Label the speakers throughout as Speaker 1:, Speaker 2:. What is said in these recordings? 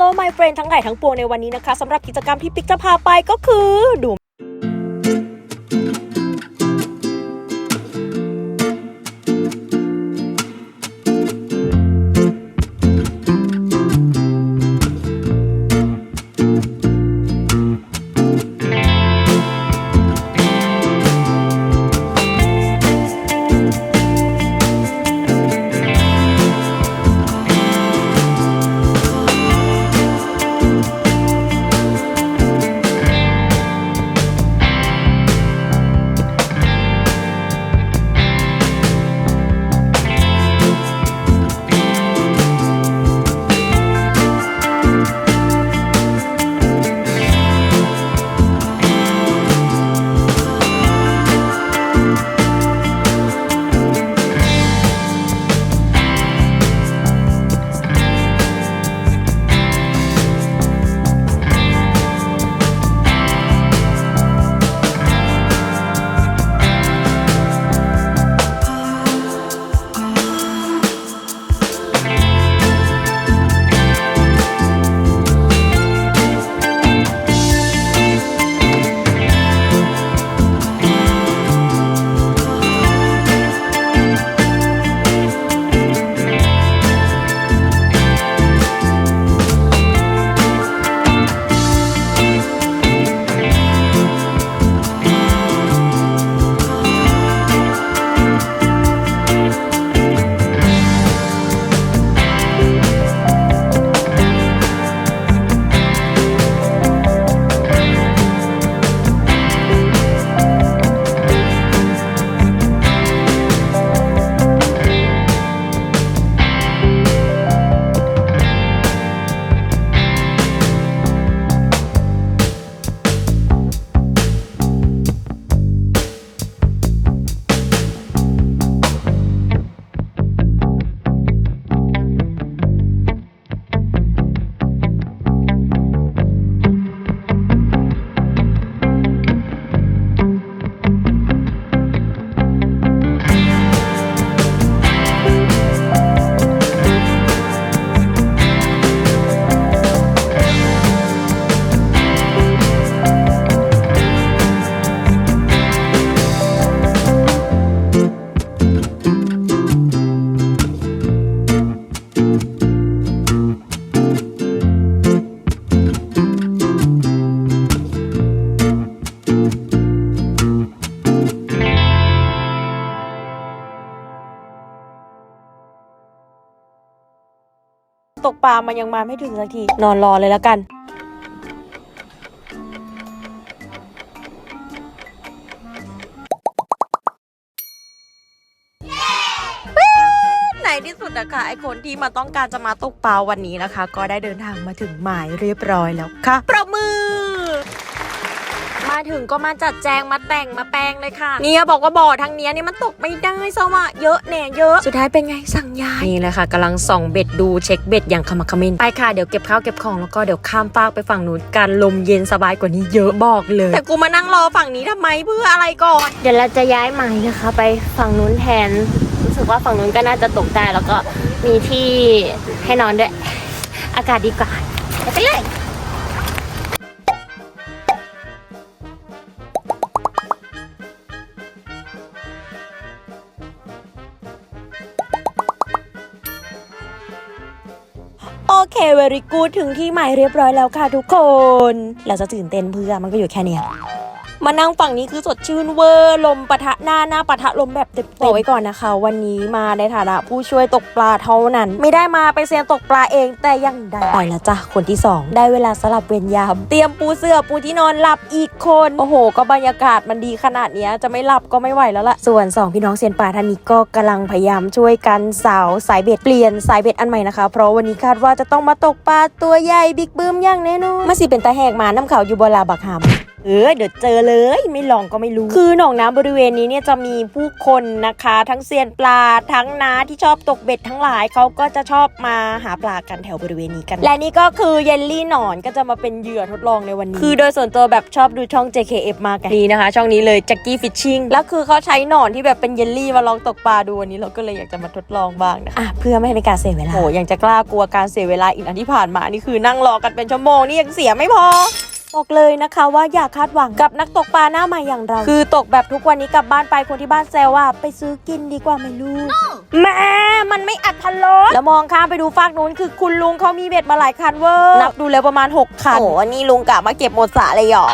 Speaker 1: Hello my friend ทั้งหลายทั้งปวงในวันนี้นะคะสำหรับกิจกรรมที่ปิ๊กจะพาไปก็คือดู ตกปลามันยังมาไม่ถึงสักที นอนรอเลยแล้วกันในที่สุดนะคะไอคนที่มาต้องการจะมาตกปลาวันนี้นะคะ ก็ได้เดินทางมาถึงหมายเรียบร้อยแล้วค่ะประมือ ถึงก็มาจัดแจงมาแต่งมาแปลงเลยค่ะ เนี่ยบอกว่าบ่อทางเนี้ยนี่มันตกไม่ได้สวะเยอะแน่เยอะ สุดท้ายเป็นไงสั่งย้ายนี่แหละค่ะกำลังส่องเบ็ดดูเช็คเบ็ดอย่างขมักเขม้นไปค่ะเดี๋ยวเก็บข้าวเก็บของแล้วก็เดี๋ยวข้ามฟากไปฝั่งนู้นการลมเย็นสบายกว่านี้เยอะบอกเลย แต่กูมานั่งรอฝั่งนี้ทำไมเพื่ออะไรก่อน
Speaker 2: เดี๋ยวเราจะย้ายหมายนะคะ ไปฝั่งนู้นแทนรู้สึกว่าฝั่งนู้นก็น่าจะตกได้แล้วก็มีที่ให้นอนด้วย อากาศดีกว่าไปเลย
Speaker 1: เคเวริกูถึงที่หมายเรียบร้อยแล้วค่ะทุกคน เราจะตื่นเต้นเพื่อมันก็อยู่แค่เนี้ย มานั่งฝั่งนี้คือสดชื่นเวอร์ลมปะทะหน้าหน้าปะทะลมแบบเต็มบอกไว้ก่อนนะคะ วันนี้มาในฐานะผู้ช่วยตกปลาเท่านั้น ไม่ได้มาไปเซียนตกปลาเองแต่ยังได้ไปแล้วจ้ะคนที่สองได้เวลาสลับเวรยาม เตรียมปูเสื้อปูที่นอนหลับอีกคน โอ้โห ก็บรรยากาศมันดีขนาดนี้จะไม่หลับก็ไม่ไหวแล้วล่ะส่วนสองพี่น้องเซียนปลาท่านนี้ก็กำลังพยายามช่วยกันสาวสายเบ็ดเปลี่ยนสายเบ็ดอันใหม่นะคะ เพราะวันนี้คาดว่าจะต้องมาตกปลาตัวใหญ่บิ๊กบึ้มอย่างแน่นอนมาสิเป็นตาแหกหมาน้ำเขาอยู่บลาบักหำ เออเดี๋ยวเจอเลยไม่ลองก็ไม่รู้ คือหนองน้ำบริเวณนี้เนี่ยจะมีผู้คนนะคะ ทั้งเซียนปลาทั้งน้าที่ชอบตกเบ็ดทั้งหลายเขาก็จะชอบมาหาปลากันแถวบริเวณนี้กัน และนี่ก็คือเยลลี่หนอนก็จะมาเป็นเหยื่อทดลองในวันนี้ คือโดยส่วนตัวแบบชอบดูช่อง JKF มากกันนี่นะคะ ช่องนี้เลย Jackie Fishing แล้วคือเขาใช้หนอนที่แบบเป็นเยลลี่มาลองตกปลาดูวันนี้เราก็เลยอยากจะมาทดลองบ้างนะคะอะเพื่อไม่ให้เป็นการเสียเวลาโอ้ยังจะกล้ากลัวการเสียเวลาอีกอันที่ผ่านมานี่คือนั่งรอกันเป็นชั่วโมงนี่ยังเสียไม่พอ บอกเลยนะคะว่าอย่าคาดหวังกับนักตกปลาหน้าใหม่อย่างเรา คือตกแบบทุกวันนี้กลับบ้านไปคนที่บ้านแซวว่าไปซื้อกินดีกว่าไหมลูกแม่มันไม่อัดทันรถแล้วมองข้ามไปดูฟากนู้นคือคุณลุงเขามีเบ็ดมาหลายคันเวอร์นับดูแล้วประมาณ 6 คันโอ้นี่ลุงกะมาเก็บหมดสระเลยเหรอ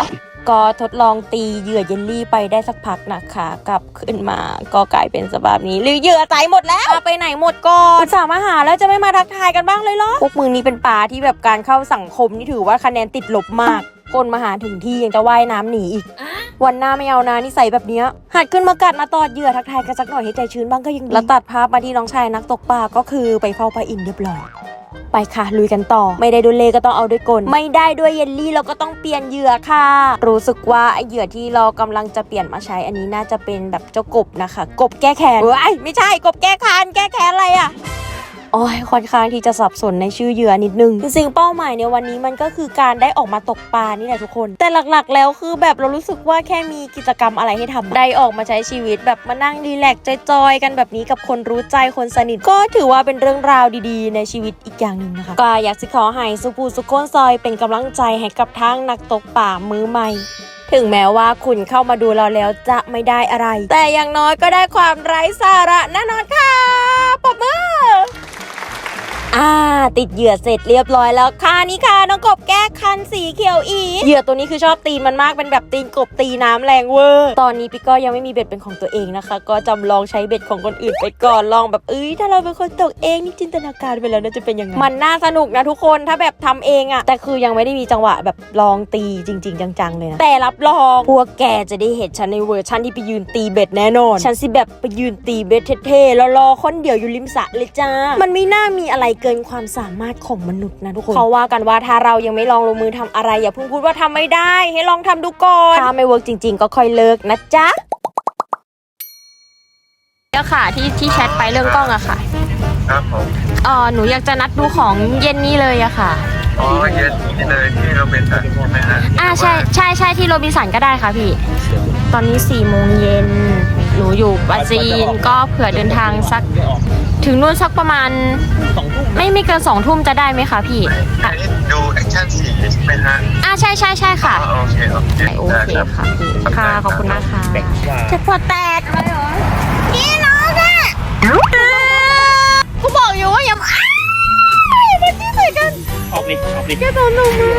Speaker 1: ก็ทดลองตีเหยื่อเยลลี่ไปได้สักพักนะคะกลับขึ้นมาก็กลายเป็นสภาพนี้ หรือเหยื่อตายหมดแล้วเอาไปไหนหมดก่อนอุตส่าห์มาหาแล้วจะไม่มาทักทายกันบ้างเลยเหรอพวกมึงนี่เป็นปลาที่แบบการเข้าสังคมนี่ถือว่าคะแนนติดลบมาก คนมาหาถึงที่ยังจะว่ายน้ำหนีอีก วันหน้าไม่เอานานิสัยแบบเนี้ยหัดขึ้นมากัดมาตอดเหยื่อทักทายกันสักหน่อยให้ใจชื้นบ้างก็ยังดีแล้วตัดภาพมาที่น้องชายนักตกปลาก็คือไปเฝ้าพระอินทร์เรียบร้อยไปค่ะลุยกันต่อ ไม่ได้ด้วยเลก็ต้องเอาด้วยกล ไม่ได้ด้วยเยลลี่เราก็ต้องเปลี่ยนเหยื่อค่ะ รู้สึกว่าไอเหยื่อที่เรากำลังจะเปลี่ยนมาใช้อันนี้น่าจะเป็นแบบเจ้ากบนะคะ กบแก้แค้นเอ้ยไม่ใช่กบแก้คานแก้แค้นอะไรอะ โอ้ยค่อนข้างที่จะสับสนในชื่อเหยื่อนิดนึงจริงๆเป้าหมายในวันนี้มันก็คือการได้ออกมาตกปลานี่แหละทุกคน แต่หลักๆ แล้วคือแบบเรารู้สึกว่าแค่มีกิจกรรมอะไรให้ทำได้ออกมาใช้ชีวิต แบบมานั่งรีแลกซ์จอยๆกันแบบนี้กับคนรู้ใจคนสนิท ก็ถือว่าเป็นเรื่องราวดีๆ ในชีวิตอีกอย่างหนึ่งนะคะก็อยากสิขอให้สุภูสุโคนซอยเป็นกำลังใจให้กับทางนักตกป่ามือใหม่ถึงแม้ว่าคุณเข้ามาดูเราแล้วจะไม่ได้อะไร แต่อย่างน้อยก็ได้ความไร้สาระแน่นอนค่ะปบมือ อ่า ติดเหยื่อเสร็จเรียบร้อยแล้วค่ะนี่ค่ะน้องกบแก้คันสีเขียวอีเหยื่อตัวนี้คือชอบตีนมันมากเป็นแบบตีนกบตีน้ำแรงเวอร์ตอนนี้พี่ก็ยังไม่มีเบ็ดเป็นของตัวเองนะคะ ก็จำลองใช้เบ็ดของคนอื่นไปก่อนลองแบบเอ้ยถ้าเราเป็นคนตกเองนี่จินตนาการไปแล้วน่าจะเป็นยังไงมันน่าสนุกนะทุกคนถ้าแบบทำเองอะแต่คือยังไม่ได้มีจังหวะแบบลองตีจริง ๆ จังๆเลยนะแต่รับรองพวกแกจะได้เห็นฉันในเวอร์ชันที่ไปยืนตีเบ็ดแน่นอนฉันสิแบบไปยืนตีเบ็ดเท่ๆแล้วรอคนเดียวอยู่ริมสระเลยจ้า มันไม่น่ามีอะไรเกินความสามารถของมนุษย์นะทุกคนเขาว่ากันว่าถ้าเรายังไม่ลองลงมือทำอะไร อย่าเพิ่งพูดว่าทำไม่ได้ ให้ลองทำดูก่อนถ้าไม่เวิร์กจริง ๆ ก็ค่อยเลิกนะจ๊ะ
Speaker 2: ก็ค่ะที่ที่แชทไปเรื่องกล้องอะค่ะ
Speaker 3: ครับผม
Speaker 2: เออหนูอยากจะนัดดูของเย็นนี้เลยอะค่ะ
Speaker 3: อ๋อเย็นนี้เลยที่เราเป็นสันใช่ไหมฮะ
Speaker 2: อ่าใช่ใช่ใช่ที่โรบินสันก็ได้ค่ะพี่ ตอนนี้4ี่โมงเย็นหนูอยู่ปราจีนก็เผื่อเดินทางสัก ถึงนู่นสักประมาณไม่ไม่เกินสองทุ่มจะได้ไหมคะพี่
Speaker 3: อันนี้ดูแอคชั่นสีใช่ไหมฮะ
Speaker 2: อ่าใช่ใช่ใช่ค่ะ
Speaker 3: อ๋อโอเคโอเค
Speaker 2: โอ
Speaker 3: ได้
Speaker 2: เค
Speaker 3: ครับ
Speaker 2: ค่ะพี่ค่ะขอบคุณมากค่ะ
Speaker 1: จะพอแตกเลยเหรอพี่น้องอะกูบอกอยู่ว่าอย่ามาอ้ายอย่ามาจี้ใส่กัน
Speaker 4: ออกดิออกดิ
Speaker 1: แกโดนหนูมา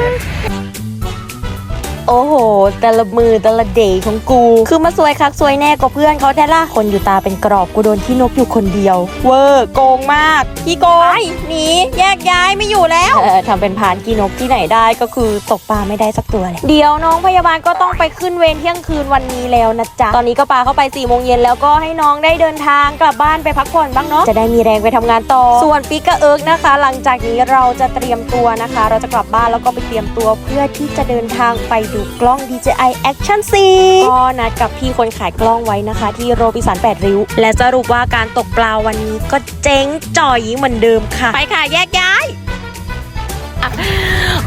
Speaker 1: โอ้โห แต่ละมือแต่ละเดย์ของกู คือมาซวยคักซวยแน่กว่าเพื่อนเขาแท้ล่ะคนอยู่ตาเป็นกรอบกูโดนที่นกอยู่คนเดียว เวอร์โกงมากพี่โกงหนีแยกย้ายไม่อยู่แล้วเออทำเป็นพานกี่นกที่ไหนได้ก็คือตกปลาไม่ได้สักตัวเลยเดี๋ยวน้องพยาบาลก็ต้องไปขึ้นเวรเที่ยงคืนวันนี้แล้วนะจ๊ะตอนนี้ก็ปาเข้าไป4ี่โมงเย็นแล้วก็ให้น้องได้เดินทางกลับบ้านไปพักผ่อนบ้างเนาะจะได้มีแรงไปทำงานต่อ ส่วนปิ๊กกับเอิร์กนะคะ หลังจากนี้เราจะเตรียมตัวนะคะ เราจะกลับบ้านแล้วก็ไปเตรียมตัวเพื่อที่จะเดินทางไปดูกล้อง DJI Action 4ก็นัดกับพี่คนขายกล้องไว้นะคะ ที่โรบินสัน 8 ริ้ว และสรุปว่าการตกปลาวันนี้ก็เจ๊งจ่อยเหมือนเดิมค่ะ ไปค่ะแยกย้าย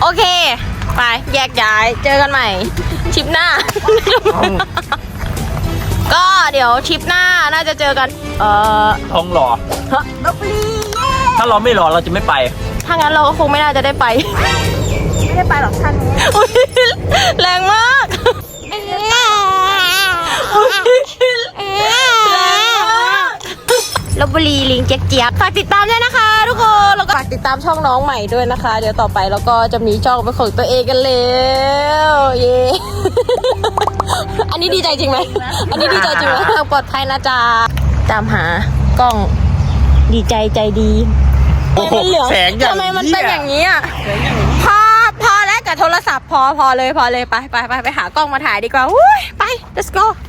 Speaker 2: โอเค ไปแยกย้ายเจอกันใหม่ทริปหน้า ก็เดี๋ยวทริปหน้าน่าจะเจอกัน เอ่อ
Speaker 4: ท้องหล่อ
Speaker 2: ฮะลบบุรี
Speaker 4: ถ้าเราไม่หล่อเราจะไม่ไป
Speaker 2: ถ้างั้นเราก็คงไม่น่าจะได้ไป ไม่ได้ไปหรอกท่านนี้แรงมากลบบุรีลิงเจ๊กเจี๊ยบฝากติดตามด้วยนะคะ ทุกคนแล้วก็ฝากติดตามช่องน้องใหม่ด้วยนะคะ เดี๋ยวต่อไปเราก็จะมีช่องเป็นของตัวเองกันแล้วเย้อันนี้ดีใจจริงไหมอันนี้ดีใจจริงไหมปลอดภัยนะจ๊ะตามหากล้อง
Speaker 1: ดีใจใจดี
Speaker 4: โอ้โห
Speaker 2: ทำไมมันเหลือง
Speaker 4: แสงอย่าง
Speaker 2: ทำไมมันเป็น
Speaker 4: เหี้ย
Speaker 2: อย่างนี้อะ พอพอเลยพอเลยไปไปไปไปหากล้องมาถ่ายดีกว่าอุ้ยไป let's go